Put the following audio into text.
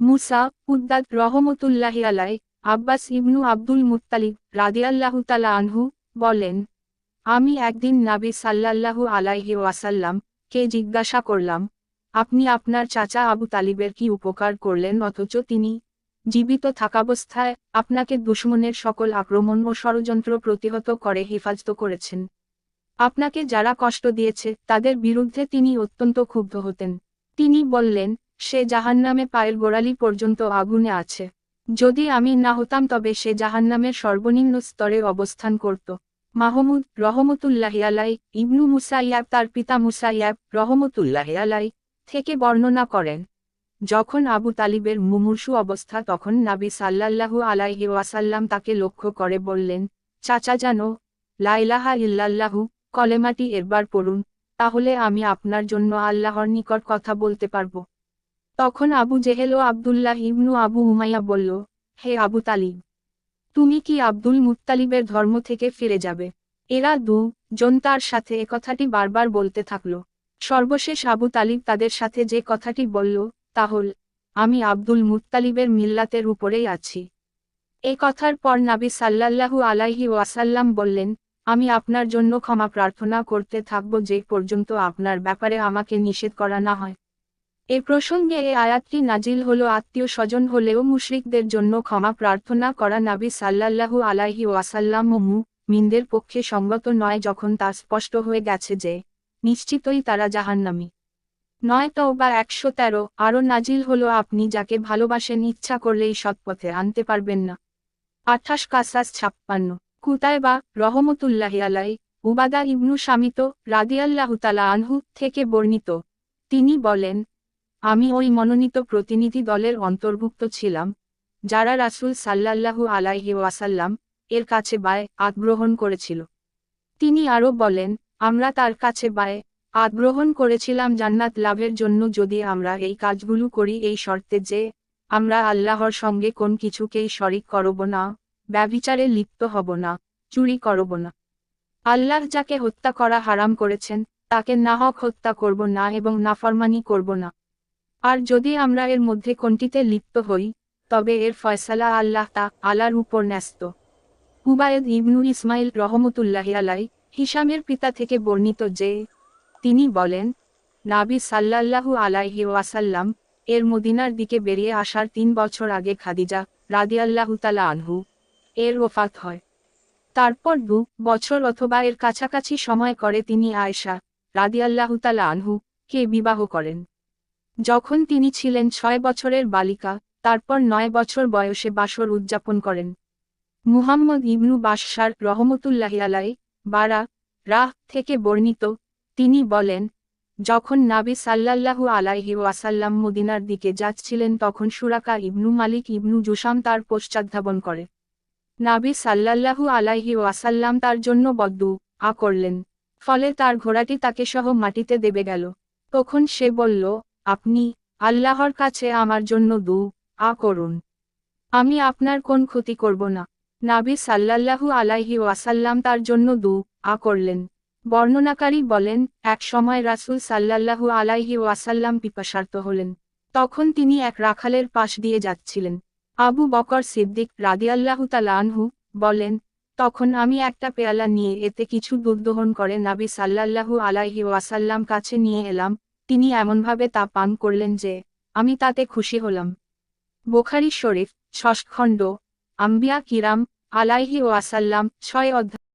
মুসা উদ্দাদ রহমতুল্লাহি আলাই আব্বাস ইবনু Abdul Muttalib রাদিয়াল্লাহু তালা আনহু বলেন, আমি একদিন নাবি সাল্লাল্লাহু আলাইহি ওয়াসাল্লাম কে জিজ্ঞাসা করলাম, আপনি আপনার চাচা আবু তালিবের কি উপকার করলেন অথচ তিনি জীবিত থাকাবস্থায় আপনাকে দুশ্মনের সকল আক্রমণ ও ষড়যন্ত্র প্রতিহত করে হেফাজত করেছেন। আপনাকে যারা কষ্ট দিয়েছে তাদের বিরুদ্ধে তিনি অত্যন্ত ক্ষুব্ধ হতেন। তিনি বললেন সে জাহান্নামে পায়ের গোড়ালি পর্যন্ত আগুনে আছে। যদি আমি না হতাম তবে সে জাহান্নামের সর্বনিম্ন স্তরে অবস্থান করত। মাহমুদ রহমতুল্লাহি আলাই ইবনু মুসাইয়াব তার পিতা মুসাইয়াব রহমতুল্লাহি আলাই থেকে বর্ণনা করেন, যখন আবু তালিবের মুমূর্ষু অবস্থা তখন নাবি সাল্লাল্লাহু আলাইহি ওয়াসাল্লাম তাকে লক্ষ্য করে বললেন, চাচা জানো লাইলাহা ইল্লাল্লাহু, কলেমাটি এরবার পড়ুন, তাহলে আমি আপনার জন্য আল্লাহর নিকট কথা বলতে পারব। তখন আবু জেহেল ও আবদুল্লাহ ইবনু আবু উমাইয়া বলল, হে আবু তালিব, তুমি কি আব্দুল মুত্তালিবের ধর্ম থেকে ফিরে যাবে? এরা দু জন তার সাথে এ কথাটি বারবার বলতে থাকল। সর্বশেষ আবু তালিব তাদের সাথে যে কথাটি বলল, তা হল, আমি আব্দুল মুত্তালিবের মিল্লাতের উপরেই আছি। এ কথার পর নাবি সাল্লাল্লাহু আলাইহি ওয়াসাল্লাম বললেন, আমি আপনার জন্য ক্ষমা প্রার্থনা করতে থাকব যে পর্যন্ত আপনার ব্যাপারে আমাকে নিষেধ করা না হয়। এ প্রসঙ্গে এ আয়াতটি নাজিল হলো আত্মীয় স্বজন হলেও মুশরিকদের জন্য ক্ষমা প্রার্থনা করা নাবি সাল্লাল্লাহু আলাইহি ওয়াসাল্লাম ও মিনদের পক্ষে সঙ্গত নয় যখন তা স্পষ্ট হয়ে গেছে যে নিশ্চিতই তারা জাহান্নামী। নয় তো বা একশো তেরো, আরও নাজিল হলো আপনি যাকে ভালোবাসেন ইচ্ছা করলেই সৎপথে আনতে পারবেন না। আঠাশ কাসাস ছাপ্পান্ন কুতায় বা রহমতুল্লাহি আলাই উবাদা ইবনু শামিত রাদিয়াল্লাহু তালা আনহু থেকে বর্ণিত। তিনি বলেন আমি ওই মনোনীত প্রতিনিধি দলের অন্তর্ভুক্ত ছিলাম, যারা রাসূল সাল্লাল্লাহু আলাইহি ওয়াসাল্লাম এর কাছে বায় আগ্রহণ করেছিল। তিনি আরও বলেন, আমরা তার কাছে বায় আগ্রহণ করেছিলাম জান্নাত লাভের জন্য যদি আমরা এই কাজগুলো করি এই শর্তে যে আমরা আল্লাহর সঙ্গে কোন কিছুকেই শরিক করব না, ব্যভিচারে লিপ্ত হব না, চুরি করব না। আল্লাহ যাকে হত্যা করা হারাম করেছেন, তাকে নাহক হত্যা করব না এবং নাফরমানি করব না। আর যদি আমরা এর মধ্যে কোনটিতে লিপ্ত হই, তবে এর ফয়সালা আল্লাহ তা আলার উপর ন্যস্ত। হুবায়দ ইবনু ইসমাইল রহমতুল্লাহি আলাই হিসামের পিতা থেকে বর্ণিত যে, তিনি বলেন, নাবি সাল্লাল্লাহু আলাইহি ওয়াসাল্লাম এর মদিনার দিকে বেরিয়ে আসার তিন বছর আগে খাদিজা রাদিয়াল্লাহু তালা আনহু এর ওফাত হয়। তারপর দু বছর অথবা এর কাছাকাছি সময় করে তিনি আয়েশা রাদিয়াল্লাহু তালা আনহু কে বিবাহ করেন। যখন তিনি ছিলেন ছয় বছরের বালিকা, তারপর নয় বছর বয়সে বাসর উদযাপন করেন। মুহাম্মদ ইবনু বাশার রহমতুল্লাহি আলাই বারা রাহ থেকে বর্ণিত, তিনি বলেন, যখন নাবি সাল্লাল্লাহু আলাইহি ওয়াসাল্লাম মদিনার দিকে যাচ্ছিলেন তখন সুরাকা ইবনু মালিক ইবনু জুসাম তার পশ্চাদ্ধাবন করে। নাবি সাল্লাল্লাহু আলাইহি ওয়াসাল্লাম তার জন্য বদ্দু আ করলেন, ফলে তার ঘোড়াটি তাকে সহ মাটিতে দেবে গেল। তখন সে বলল আপনি আল্লাহর কাছে আমার জন্য দু আ করুন। আমি আপনার কোন ক্ষতি করব না। নাবি সাল্লাল্লাহু আলাইহি ওয়াসাল্লাম তার জন্য দু আ করলেন। বর্ণনাকারী বলেন, এক সময় রাসূল সাল্লাল্লাহু আলাইহি ওয়াসাল্লাম পিপাসার্ত হলেন। তখন তিনি এক রাখালের পাশ দিয়ে যাচ্ছিলেন। আবু বকর সিদ্দিক রাদিয়াল্লাহু তাআলা আনহু বলেন, তখন আমি একটা পেয়ালা নিয়ে এতে কিছু দুধ দহন করে নাবি সাল্লাল্লাহু আলাইহি ওয়াসাল্লাম কাছে নিয়ে এলাম। তিনি এমনভাবে তা পান করলেন যে, আমি তাতে খুশি হলাম। বোখারি শরীফ, ষষ্ঠ খণ্ড, আম্বিয়া কিরাম, আলাইহি ওয়াসাল্লাম, ছয় অধ্যায়।